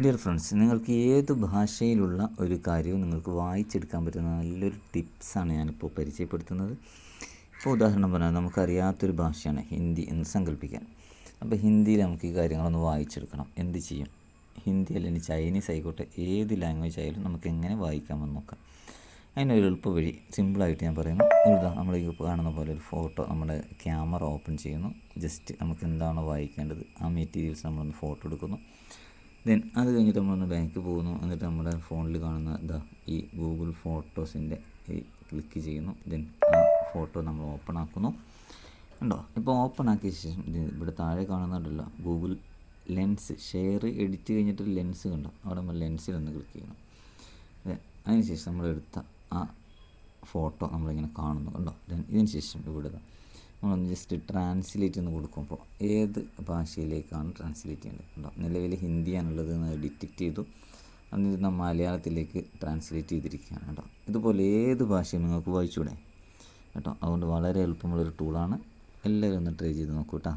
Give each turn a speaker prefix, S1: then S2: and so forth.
S1: Dear friends നിങ്ങൾക്ക് ഏത് ഭാഷയിലുള്ള ഒരു കാര്യവും നിങ്ങൾക്ക് വായിച്ചെടുക്കാൻ പറ്റുന്ന നല്ലൊരു ടിപ്സാണ് ഞാനിപ്പോൾ പരിചയപ്പെടുത്തുന്നത്. ഇപ്പോൾ ഉദാഹരണം പറഞ്ഞാൽ നമുക്കറിയാത്തൊരു ഭാഷയാണ് ഹിന്ദി എന്ന് സങ്കല്പിക്കാൻ അപ്പോൾ ഹിന്ദിയിൽ നമുക്ക് ഈ കാര്യങ്ങളൊന്ന് വായിച്ചെടുക്കണം. എന്ത് ചെയ്യും? ഹിന്ദി അല്ലെങ്കിൽ ചൈനീസ് ആയിക്കോട്ടെ ഏത് ലാംഗ്വേജ് ആയാലും നമുക്ക് എങ്ങനെ വായിക്കാമെന്ന് നോക്കാം. അതിനൊരു എളുപ്പ വഴി സിമ്പിളായിട്ട് ഞാൻ പറയുന്നു. എഴുതാം നമ്മൾ ഈ കാണുന്ന പോലെ ഒരു ഫോട്ടോ നമ്മുടെ ക്യാമറ ഓപ്പൺ ചെയ്യുന്നു. ജസ്റ്റ് നമുക്ക് എന്താണോ വായിക്കേണ്ടത് ആ മെറ്റീരിയൽസ് നമ്മളൊന്ന് ഫോട്ടോ എടുക്കുന്നു. ദെൻ അത് കഴിഞ്ഞിട്ട് നമ്മളൊന്ന് ബാക്ക് പോകുന്നു. എന്നിട്ട് നമ്മുടെ ഫോണിൽ കാണുന്ന ഇതാ ഈ ഗൂഗിൾ ഫോട്ടോസിന്റെ ഈ ക്ലിക്ക് ചെയ്യുന്നു. ദെൻ ആ ഫോട്ടോ നമ്മൾ ഓപ്പൺ ആക്കുന്നു. ഉണ്ടോ ഇപ്പോൾ ഓപ്പൺ ആക്കിയ ശേഷം ഇവിടെ താഴെ കാണുന്നുണ്ടല്ലോ. ഗൂഗിൾ ലെൻസ് ഷെയർ എഡിറ്റ് കഴിഞ്ഞിട്ട് ലെൻസ് കണ്ടോ? അവിടെ നമ്മൾ ലെൻസിൽ ഒന്ന് ക്ലിക്ക് ചെയ്യണം അതിനുശേഷം നമ്മൾ എടുത്ത ആ ഫോട്ടോ നമ്മളിങ്ങനെ കാണുന്നു. കണ്ടോ? ഇതിന് ശേഷം ഇവിടെ നമ്മളൊന്ന് ജസ്റ്റ് ട്രാൻസ്ലേറ്റ് എന്ന് കൊടുക്കുമ്പോൾ ഏത് ഭാഷയിലേക്കാണ് ട്രാൻസ്ലേറ്റ് ചെയ്യേണ്ടത്? ഉണ്ടോ നിലവിൽ ഹിന്ദിയാണുള്ളത് എന്ന് ഡിറ്റക്റ്റ് ചെയ്തു. എന്നിട്ട് നാം മലയാളത്തിലേക്ക് ട്രാൻസ്ലേറ്റ് ചെയ്തിരിക്കുകയാണ് കേട്ടോ. ഇതുപോലെ ഏത് ഭാഷയും നിങ്ങൾക്ക് വായിച്ചൂടെ? കേട്ടോ? അതുകൊണ്ട് വളരെ എളുപ്പമുള്ളൊരു ടൂളാണ് എല്ലാവരും ഒന്ന് ട്രൈ ചെയ്ത് നോക്കൂ കേട്ടോ.